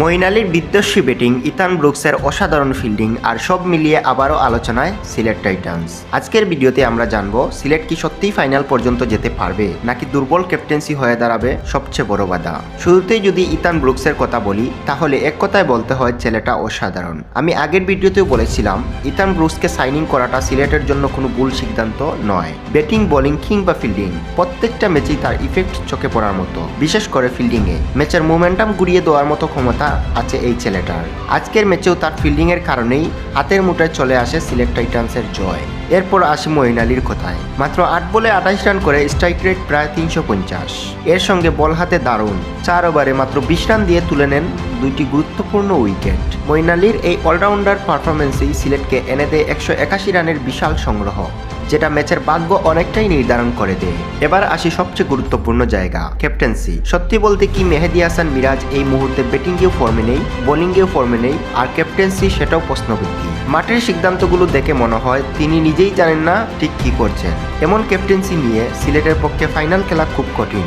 মঈন আলীর বিধ্বস্বী batting Ethan ব্রুকসের অসাধারণ fielding আর সব মিলিয়ে আবারও আলোচনায় সিলেট টাইটান্স। আজকের ভিডিওতে আমরা জানব, সিলেট কি সত্যিই ফাইনাল পর্যন্ত যেতে পারবে, নাকি দুর্বল ক্যাপ্টেন্সি হয়ে দাঁড়াবে সবচেয়ে বড় বাধা? শুরুতেই যদি ইথান ব্রুকসের কথা বলি, তাহলে এক কথায় বলতে হয় ছেলেটা অসাধারণ। আমি আগের ভিডিওতেও বলেছিলাম ইথান ব্রুকসকে সাইনিং করাটা সিলেটের জন্য কোনো ভুল সিদ্ধান্ত নয়। ব্যাটিং, বোলিং কিংবা ফিল্ডিং, প্রত্যেকটা ম্যাচেই তার ইফেক্ট চোখে পড়ার মতো, বিশেষ করে ফিল্ডিংয়ে। ম্যাচের মোমেন্টাম গুড়িয়ে দেওয়ার মতো ক্ষমতা আছে এই ছেলেটার। আজকের ম্যাচেও তার ফিল্ডিংয়ের কারণেই হাতের মুঠায় চলে আসে সিলেট টাইটান্সের জয়। এরপর আসি মঈন আলীর কথায়। মাত্র আট বলে আঠাইশ রান করে স্ট্রাইক রেট প্রায় তিনশো পঞ্চাশ। এর সঙ্গে বল হাতে দারুণ। চার ওভারে মাত্র বিশ রান দিয়ে তুলে নেন দুইটি গুরুত্বপূর্ণ উইকেট। মঈন আলীর এই অলরাউন্ডার পারফরমেন্সেই সিলেটকে এনে দেয় একশো একাশি রানের বিশাল সংগ্রহ। যেটা ম্যাচের ভাগ্য অনেকটাই নির্ধারণ করে দেয়। এবার আসি সবচেয়ে গুরুত্বপূর্ণ জায়গা ক্যাপ্টেন্সি সত্যি বলতে কি মেহেদি হাসান মিরাজ এই মুহূর্তে ব্যাটিংয়েও ফর্মে নেই বোলিংয়েও ফর্মে নেই, আর ক্যাপ্টেন্সি সেটাও প্রশ্নবিদ্ধি। মাঠের সিদ্ধান্তগুলো দেখে মনে হয় তিনি নিজেই জানেন না ঠিক কি করছেন। এমন ক্যাপ্টেন্সি নিয়ে সিলেটের পক্ষে ফাইনাল খেলা খুব কঠিন।